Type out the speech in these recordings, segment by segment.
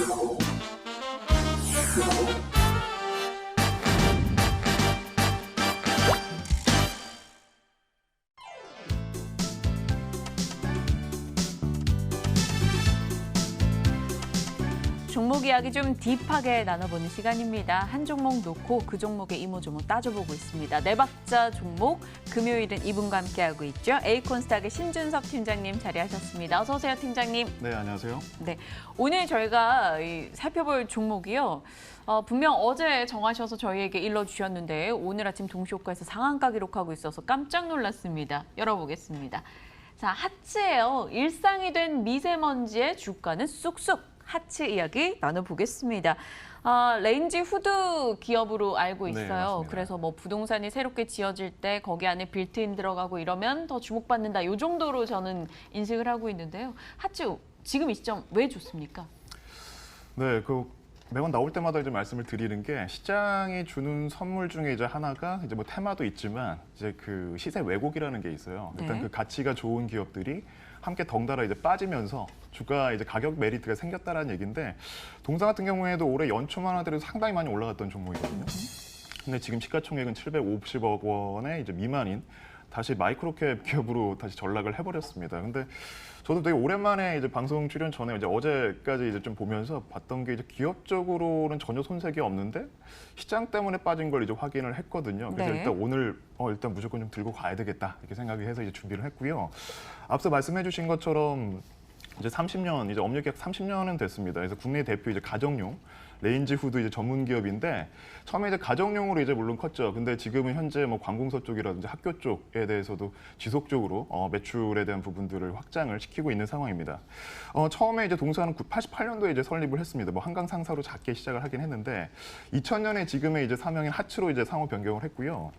Thank you. 종목 이야기 좀 딥하게 나눠보는 시간입니다. 한 종목 놓고 그 종목의 이모저모 따져보고 있습니다. 네 박자 종목 금요일은 이분과 함께하고 있죠. 에이콘스탁의 신준섭 팀장님 자리하셨습니다. 어서 오세요, 팀장님. 네, 안녕하세요. 네, 오늘 저희가 이 살펴볼 종목이요. 어, 분명 어제 정하셔서 저희에게 일러주셨는데 오늘 아침 동시호가에서 상한가 기록하고 있어서 깜짝 놀랐습니다. 열어보겠습니다. 자, 하츠예요. 일상이 된 미세먼지의 주가는 쑥쑥. 하츠 이야기 나눠보겠습니다. 아, 레인지 후드 기업으로 알고 네, 있어요. 맞습니다. 그래서 뭐 부동산이 새롭게 지어질 때 거기 안에 빌트인 들어가고 이러면 더 주목받는다. 이 정도로 저는 인식을 하고 있는데요. 하츠 지금 이 시점 왜 좋습니까? 네, 그 매번 나올 때마다 이제 말씀을 드리는 게 시장이 주는 선물 중에 이제 하나가 이제 뭐 테마도 있지만 이제 그 시세 왜곡이라는 게 있어요. 일단 네. 그 가치가 좋은 기업들이 함께 덩달아 이제 빠지면서 주가 이제 가격 메리트가 생겼다라는 얘기인데 동사 같은 경우에도 올해 연초만 하더라도 상당히 많이 올라갔던 종목이거든요. 근데 지금 시가총액은 750억 원의 이제 미만인 다시 마이크로캡 기업으로 다시 전락을 해버렸습니다. 근데 저도 되게 오랜만에 이제 방송 출연 전에 이제 어제까지 이제 좀 보면서 봤던 게 이제 기업적으로는 전혀 손색이 없는데 시장 때문에 빠진 걸 이제 확인을 했거든요. 그래서 네. 일단 오늘 어 일단 무조건 좀 들고 가야 되겠다 이렇게 생각을 해서 이제 준비를 했고요. 앞서 말씀해주신 것처럼 이제 30년 이제 업력 계약 30년은 됐습니다. 그래서 국내 대표 이제 가정용 레인지 후드 이제 전문 기업인데 처음에 이제 가정용으로 이제 물론 컸죠. 근데 지금은 현재 뭐 관공서 쪽이라든지 학교 쪽에 대해서도 지속적으로 어, 매출에 대한 부분들을 확장을 시키고 있는 상황입니다. 어, 처음에 이제 동사는 88년도에 이제 설립을 했습니다. 뭐 한강 상사로 작게 시작을 하긴 했는데 2000년에 지금의 이제 사명인 하츠로 이제 상호 변경을 했고요.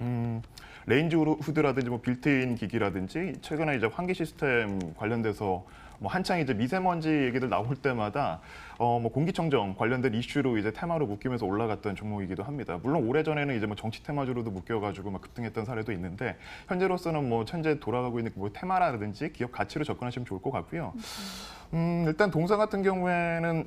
음, 레인지 후드라든지 뭐 빌트인 기기라든지 최근에 이제 환기 시스템 관련돼서 뭐 한창 이제 미세먼지 얘기들 나올 때마다 어 뭐 공기청정 관련된 이슈로 이제 테마로 묶이면서 올라갔던 종목이기도 합니다. 물론 오래 전에는 이제 뭐 정치 테마주로도 묶여가지고 막 급등했던 사례도 있는데 현재로서는 뭐 현재 돌아가고 있는 뭐 테마라든지 기업 가치로 접근하시면 좋을 것 같고요. 음 일단 동사 같은 경우에는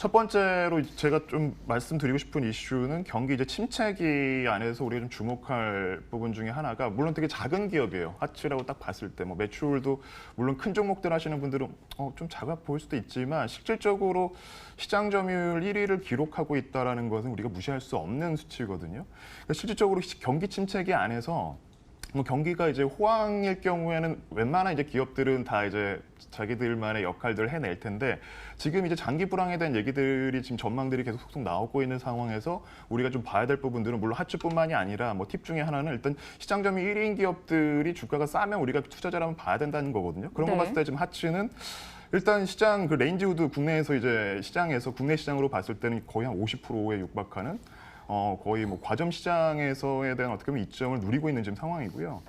첫 번째로 제가 좀 말씀드리고 싶은 이슈는 경기 이제 침체기 안에서 우리가 좀 주목할 부분 중에 하나가 물론 되게 작은 기업이에요. 하츠라고 딱 봤을 때 뭐 매출도 물론 큰 종목들 하시는 분들은 어, 좀 작아 보일 수도 있지만 실질적으로 시장 점유율 1위를 기록하고 있다라는 것은 우리가 무시할 수 없는 수치거든요. 그러니까 실질적으로 시- 경기 침체기 안에서 뭐 경기가 이제 호황일 경우에는 웬만한 이제 기업들은 다 이제 자기들만의 역할들을 해낼 텐데 지금 이제 장기 불황에 대한 얘기들이 지금 전망들이 계속 속속 나오고 있는 상황에서 우리가 좀 봐야 될 부분들은 물론 하츠뿐만이 아니라 뭐 팁 중에 하나는 일단 시장 점유 1위인 기업들이 주가가 싸면 우리가 투자자라면 봐야 된다는 거거든요. 그런 네. 거 봤을 때 지금 하츠는 일단 시장 그 레인지우드 국내에서 이제 시장에서 국내 시장으로 봤을 때는 거의 한 50%에 육박하는 어 거의 뭐 과점 시장에서에 대한 어떻게 보면 이점을 누리고 있는 지금 상황이고요.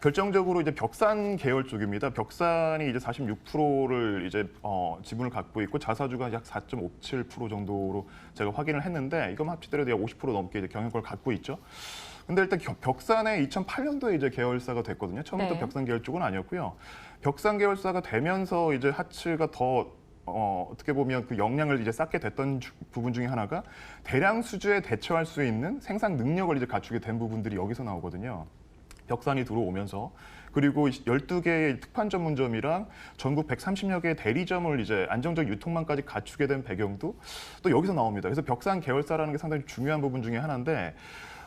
결정적으로 이제 벽산 계열 쪽입니다. 벽산이 이제 46%를 이제 어, 지분을 갖고 있고 자사주가 약 4.57% 정도로 제가 확인을 했는데 이것만 합치더라도 약 50% 넘게 이제 경영권을 갖고 있죠. 근데 일단 겨- 벽산에 2008년도에 이제 계열사가 됐거든요. 처음부터 네. 벽산 계열 쪽은 아니었고요. 벽산 계열사가 되면서 이제 하츠가 더 어, 어떻게 보면 그 역량을 이제 쌓게 됐던 주- 부분 중에 하나가 대량 수주에 대처할 수 있는 생산 능력을 이제 갖추게 된 부분들이 여기서 나오거든요. 벽산이 들어오면서 그리고 12개의 특판 전문점이랑 전국 130여 개의 대리점을 이제 안정적 유통망까지 갖추게 된 배경도 또 여기서 나옵니다. 그래서 벽산 계열사라는 게 상당히 중요한 부분 중에 하나인데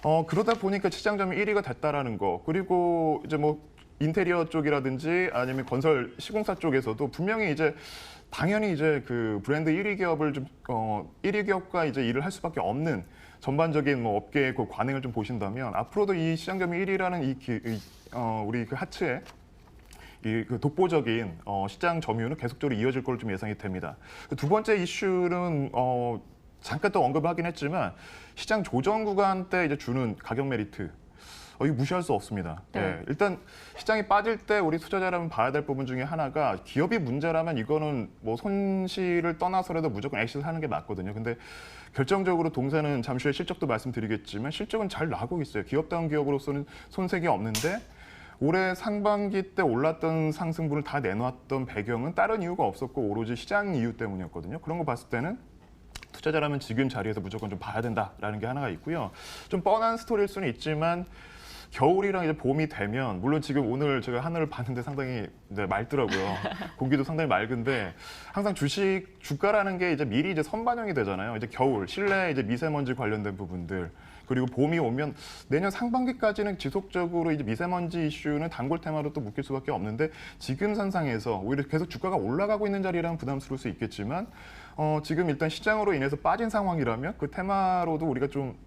어, 그러다 보니까 시장점이 1위가 됐다라는 거 그리고 이제 뭐 인테리어 쪽이라든지 아니면 건설 시공사 쪽에서도 분명히 이제 당연히 이제 그 브랜드 1위 기업을 좀 어, 1위 기업과 이제 일을 할 수밖에 없는 전반적인 뭐 업계의 그 관행을 좀 보신다면 앞으로도 이 시장 점유 1위라는 이, 기, 이 어, 우리 그 하츠의 이그 독보적인 어, 시장 점유는 계속적으로 이어질 걸로 좀 예상이 됩니다. 두 번째 이슈는 어, 잠깐 또 언급을 하긴 했지만 시장 조정 구간 때 이제 주는 가격 메리트 어, 이거 무시할 수 없습니다. 네. 예, 일단 시장이 빠질 때 우리 투자자라면 봐야 될 부분 중에 하나가 기업이 문제라면 이거는 뭐 손실을 떠나서라도 무조건 엑시트 하는 게 맞거든요. 근데 결정적으로 동사는 잠시 후에 실적도 말씀드리겠지만 실적은 잘 나고 있어요. 기업다운 기업으로서는 손색이 없는데 올해 상반기 때 올랐던 상승분을 다 내놓았던 배경은 다른 이유가 없었고 오로지 시장 이유 때문이었거든요. 그런 거 봤을 때는 투자자라면 지금 자리에서 무조건 좀 봐야 된다라는 게 하나가 있고요. 좀 뻔한 스토리일 수는 있지만 겨울이랑 이제 봄이 되면 물론 지금 오늘 제가 하늘을 봤는데 상당히 이제 맑더라고요. 공기도 상당히 맑은데 항상 주식 주가라는 게 이제 미리 이제 선반영이 되잖아요. 이제 겨울 실내 이제 미세먼지 관련된 부분들 그리고 봄이 오면 내년 상반기까지는 지속적으로 이제 미세먼지 이슈는 단골 테마로 또 묶일 수밖에 없는데 지금 선상에서 오히려 계속 주가가 올라가고 있는 자리라면 부담스러울 수 있겠지만 어, 지금 일단 시장으로 인해서 빠진 상황이라면 그 테마로도 우리가 좀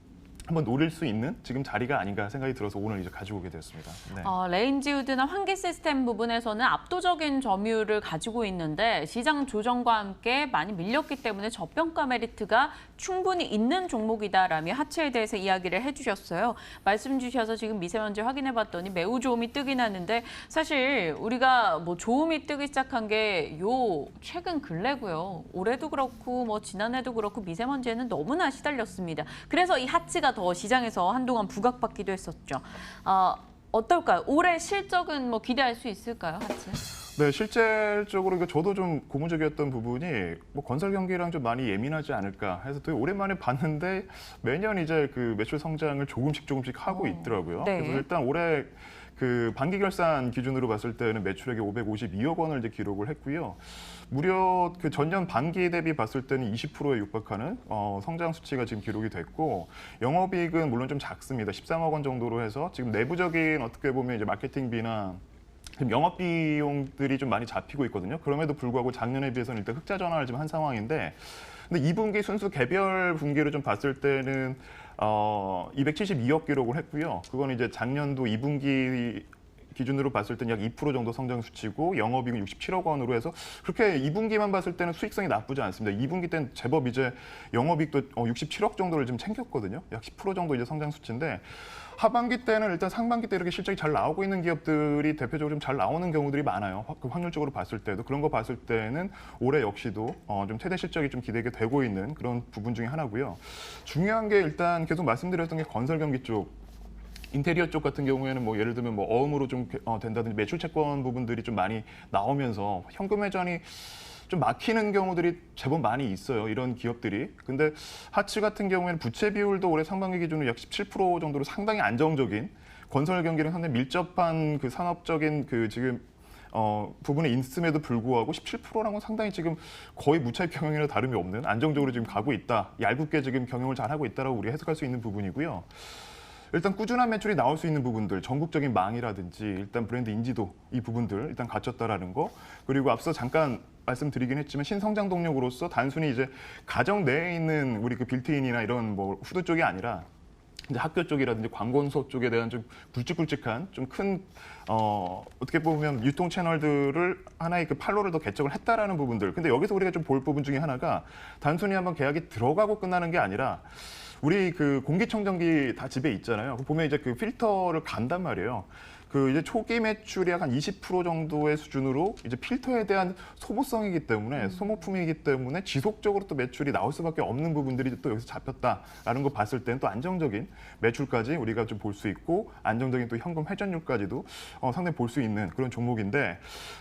한번 노릴 수 있는 지금 자리가 아닌가 생각이 들어서 오늘 이제 가지고 오게 되었습니다. 네. 어, 레인지우드나 환기 시스템 부분에서는 압도적인 점유율을 가지고 있는데 시장 조정과 함께 많이 밀렸기 때문에 저평가 메리트가 충분히 있는 종목이다라며 하체에 대해서 이야기를 해주셨어요. 말씀 주셔서 지금 미세먼지 확인해봤더니 매우 좋음이 뜨긴 하는데 사실 우리가 뭐 좋음이 뜨기 시작한 게 요 최근 근래고요. 올해도 그렇고 뭐 지난해도 그렇고 미세먼지에는 너무나 시달렸습니다. 그래서 이 하치가 더 시장에서 한동안 부각받기도 했었죠. 어, 어떨까요? 올해 실적은 뭐 기대할 수 있을까요, 하치? 네, 실질적으로 이거 저도 좀 고무적이었던 부분이 뭐 건설 경기랑 좀 많이 예민하지 않을까 해서 되게 오랜만에 봤는데 매년 이제 그 매출 성장을 조금씩 조금씩 하고 어, 있더라고요. 네. 그래서 일단 올해 그 반기 결산 기준으로 봤을 때는 매출액이 552억 원을 이제 기록을 했고요. 무려 그 전년 반기 대비 봤을 때는 20%에 육박하는 어, 성장 수치가 지금 기록이 됐고 영업이익은 물론 좀 작습니다. 13억 원 정도로 해서 지금 내부적인 어떻게 보면 이제 마케팅비나 지금 영업 비용들이 좀 많이 잡히고 있거든요. 그럼에도 불구하고 작년에 비해서는 일단 흑자 전환을 지금 한 상황인데 근데 2분기 순수 개별 분기로 좀 봤을 때는 어 272억 기록을 했고요. 그건 이제 작년도 2분기 기준으로 봤을 때는 약 2% 정도 성장 수치고 영업이익은 67억 원으로 해서 그렇게 2분기만 봤을 때는 수익성이 나쁘지 않습니다. 2분기 때는 제법 이제 영업이익도 어, 67억 정도를 좀 챙겼거든요. 약 10% 정도 이제 성장 수치인데 하반기 때는 일단 상반기 때 이렇게 실적이 잘 나오고 있는 기업들이 대표적으로 좀 잘 나오는 경우들이 많아요. 확- 그 확률적으로 봤을 때도 그런 거 봤을 때는 올해 역시도 어, 좀 최대 실적이 좀 기대가 되고 있는 그런 부분 중에 하나고요. 중요한 게 일단 계속 말씀드렸던 게 건설 경기 쪽 인테리어 쪽 같은 경우에는 뭐 예를 들면 뭐 어음으로 좀 어, 된다든지 매출 채권 부분들이 좀 많이 나오면서 현금 회전이 좀 막히는 경우들이 제법 많이 있어요. 이런 기업들이. 근데 하츠 같은 경우에는 부채 비율도 올해 상반기 기준으로 약 17% 정도로 상당히 안정적인 건설 경기랑 상당히 밀접한 그 산업적인 그 지금 어, 부분에 있음에도 불구하고 17%라는 건 상당히 지금 거의 무차익 경영이나 다름이 없는 안정적으로 지금 가고 있다. 얇게 지금 경영을 잘 하고 있다라고 우리가 해석할 수 있는 부분이고요. 일단 꾸준한 매출이 나올 수 있는 부분들, 전국적인 망이라든지 일단 브랜드 인지도 이 부분들 일단 갖췄다라는 거. 그리고 앞서 잠깐 말씀드리긴 했지만 신성장 동력으로서 단순히 이제 가정 내에 있는 우리 그 빌트인이나 이런 뭐 후드 쪽이 아니라 이제 학교 쪽이라든지 관건소 쪽에 대한 좀 굵직굵직한 좀 큰 어, 어떻게 보면 유통 채널들을 하나의 그 판로를 더 개척을 했다라는 부분들. 근데 여기서 우리가 좀 볼 부분 중에 하나가 단순히 한번 계약이 들어가고 끝나는 게 아니라 우리 그 공기청정기 다 집에 있잖아요. 그 보면 이제 그 필터를 간단 말이에요. 그 이제 초기 매출이 약 한 20% 정도의 수준으로 이제 필터에 대한 소모성이기 때문에 소모품이기 때문에 지속적으로 또 매출이 나올 수밖에 없는 부분들이 또 여기서 잡혔다라는 거 봤을 때는 또 안정적인 매출까지 우리가 좀 볼 수 있고 안정적인 또 현금 회전율까지도 어, 상당히 볼 수 있는 그런 종목인데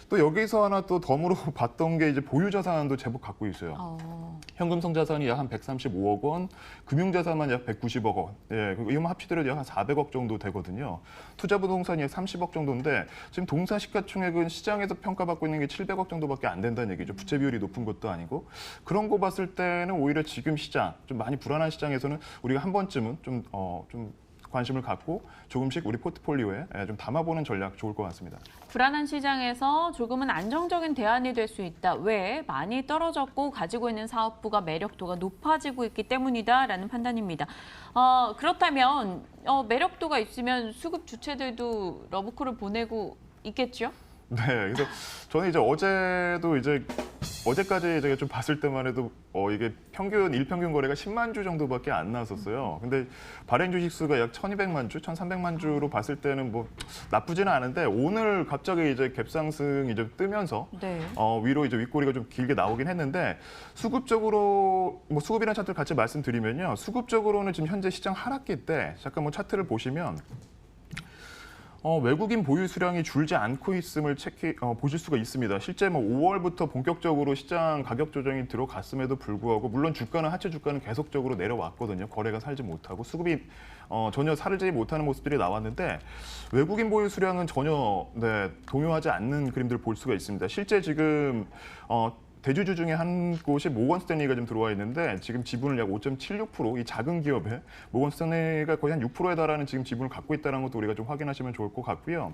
또 여기서 하나 또 덤으로 봤던 게 이제 보유 자산도 제법 갖고 있어요. 어, 현금성 자산이 약 한 135억 원, 금융 자산만 약 190억 원. 예, 그 이거만 합치더라도 약 한 400억 정도 되거든요. 투자 부동산이 약 30억 정도인데 지금 동사 시가총액은 시장에서 평가받고 있는 게 700억 정도밖에 안 된다는 얘기죠. 부채 비율이 높은 것도 아니고 그런 거 봤을 때는 오히려 지금 시장 좀 많이 불안한 시장에서는 우리가 한 번쯤은 좀 어, 좀 관심을 갖고 조금씩 우리 포트폴리오에 예, 좀 담아보는 전략 좋을 것 같습니다. 불안한 시장에서 조금은 안정적인 대안이 될 수 있다. 왜? 많이 떨어졌고 가지고 있는 사업부가 매력도가 높아지고 있기 때문이다라는 판단입니다. 어, 그렇다면 어, 매력도가 있으면 수급 주체들도 러브콜을 보내고 있겠죠? 네, 그래서 저는 이제 어제도 이제 어제까지 제가 좀 봤을 때만 해도 어 이게 평균 일평균 거래가 10만 주 정도밖에 안 나왔었어요. 근데 발행 주식 수가 약 1,200만 주, 1,300만 주로 봤을 때는 뭐 나쁘지는 않은데 오늘 갑자기 이제 갭상승 이제 뜨면서 네. 어, 위로 이제 윗꼬리가 좀 길게 나오긴 했는데 수급적으로 뭐 수급이라는 차트를 같이 말씀드리면요. 수급적으로는 지금 현재 시장 하락기 때 잠깐 뭐 차트를 보시면 어, 외국인 보유 수량이 줄지 않고 있음을 체크 어, 보실 수가 있습니다. 실제 뭐 5월부터 본격적으로 시장 가격 조정이 들어갔음에도 불구하고 물론 주가는 하체 주가는 계속적으로 내려왔거든요. 거래가 살지 못하고 수급이 어, 전혀 살지 못하는 모습들이 나왔는데 외국인 보유 수량은 전혀 네, 동요하지 않는 그림들을 볼 수가 있습니다. 실제 지금 어, 대주주 중에 한 곳이 모건 스탠리가 좀 들어와 있는데 지금 지분을 약 5.76%이 작은 기업에 모건 스탠리가 거의 한 6%에 달하는 지금 지분을 갖고 있다는 것도 우리가 좀 확인하시면 좋을 것 같고요.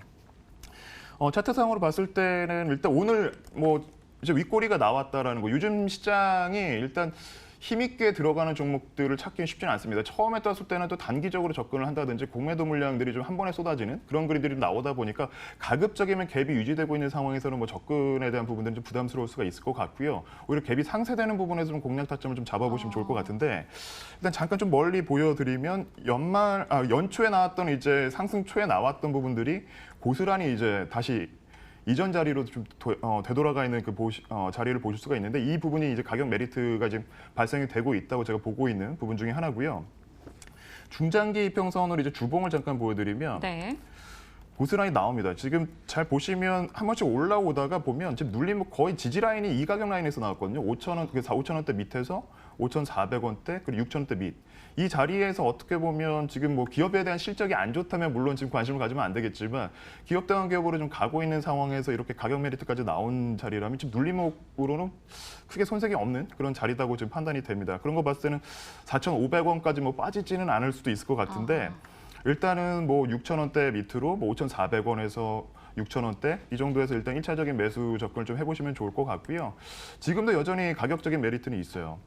어, 차트상으로 봤을 때는 일단 오늘 뭐 이제 윗꼬리가 나왔다라는 거. 요즘 시장이 일단 힘있게 들어가는 종목들을 찾기는 쉽지는 않습니다. 처음에 떴을 때는 또 단기적으로 접근을 한다든지 공매도 물량들이 좀 한 번에 쏟아지는 그런 그림들이 나오다 보니까 가급적이면 갭이 유지되고 있는 상황에서는 뭐 접근에 대한 부분들은 좀 부담스러울 수가 있을 것 같고요. 오히려 갭이 상쇄되는 부분에서는 공략 타점을 좀 잡아보시면 좋을 것 같은데 일단 잠깐 좀 멀리 보여드리면 연말 아, 연초에 나왔던 이제 상승 초에 나왔던 부분들이 고스란히 이제 다시 이전 자리로 좀 도- 어, 되돌아가 있는 그 보시, 어, 자리를 보실 수가 있는데 이 부분이 이제 가격 메리트가 지금 발생이 되고 있다고 제가 보고 있는 부분 중에 하나고요. 중장기 이평선으로 이제 주봉을 잠깐 보여드리면 네. 고스란히 나옵니다. 지금 잘 보시면 한 번씩 올라오다가 보면 지금 눌림 거의 지지 라인이 이 가격 라인에서 나왔거든요. 5천 원, 그 4, 5천 원대 밑에서 5,400원대 그리고 6천 원대 밑. 이 자리에서 어떻게 보면 지금 뭐 기업에 대한 실적이 안 좋다면 물론 지금 관심을 가지면 안 되겠지만 기업다운 기업으로 좀 가고 있는 상황에서 이렇게 가격 메리트까지 나온 자리라면 지금 눌림목으로는 크게 손색이 없는 그런 자리다고 지금 판단이 됩니다. 그런 거 봤을 때는 4,500원까지 뭐 빠지지는 않을 수도 있을 것 같은데 일단은 뭐 6천 원대 밑으로 뭐 5,400원에서 6천 원대 이 정도에서 일단 일차적인 매수 접근을 좀 해보시면 좋을 것 같고요. 지금도 여전히 가격적인 메리트는 있어요.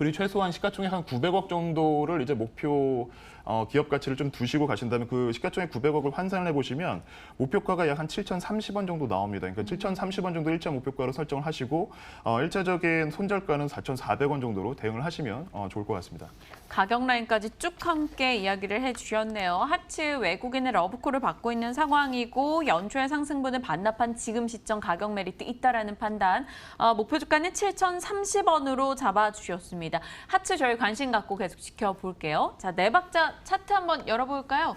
그리고 최소한 시가총액 한 900억 정도를 이제 목표 어, 기업 가치를 좀 두시고 가신다면 그 시가총액 900억을 환산을 해보시면 목표가가 약 한 7,030원 정도 나옵니다. 그러니까 7,030원 정도 일자 목표가로 설정을 하시고 어, 일차적인 손절가는 4,400원 정도로 대응을 하시면 어, 좋을 것 같습니다. 가격 라인까지 쭉 함께 이야기를 해주셨네요. 하츠 외국인의 러브콜을 받고 있는 상황이고 연초의 상승분을 반납한 지금 시점 가격 메리트 있다라는 판단. 어, 목표 주가는 7,030원으로 잡아주셨 습니다. 하츠 저희 관심 갖고 계속 지켜볼게요. 자, 네 박자 차트 한번 열어볼까요?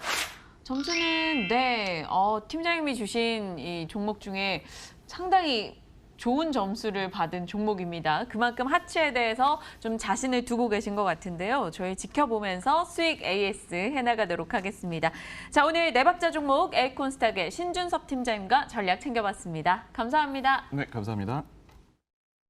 점수는 네, 어, 팀장님이 주신 이 종목 중에 상당히 좋은 점수를 받은 종목입니다. 그만큼 하츠에 대해서 좀 자신을 두고 계신 것 같은데요. 저희 지켜보면서 수익 AS 해나가도록 하겠습니다. 자, 오늘 네 박자 종목 에이콘스탁의 신준섭 팀장님과 전략 챙겨봤습니다. 감사합니다. 네, 감사합니다.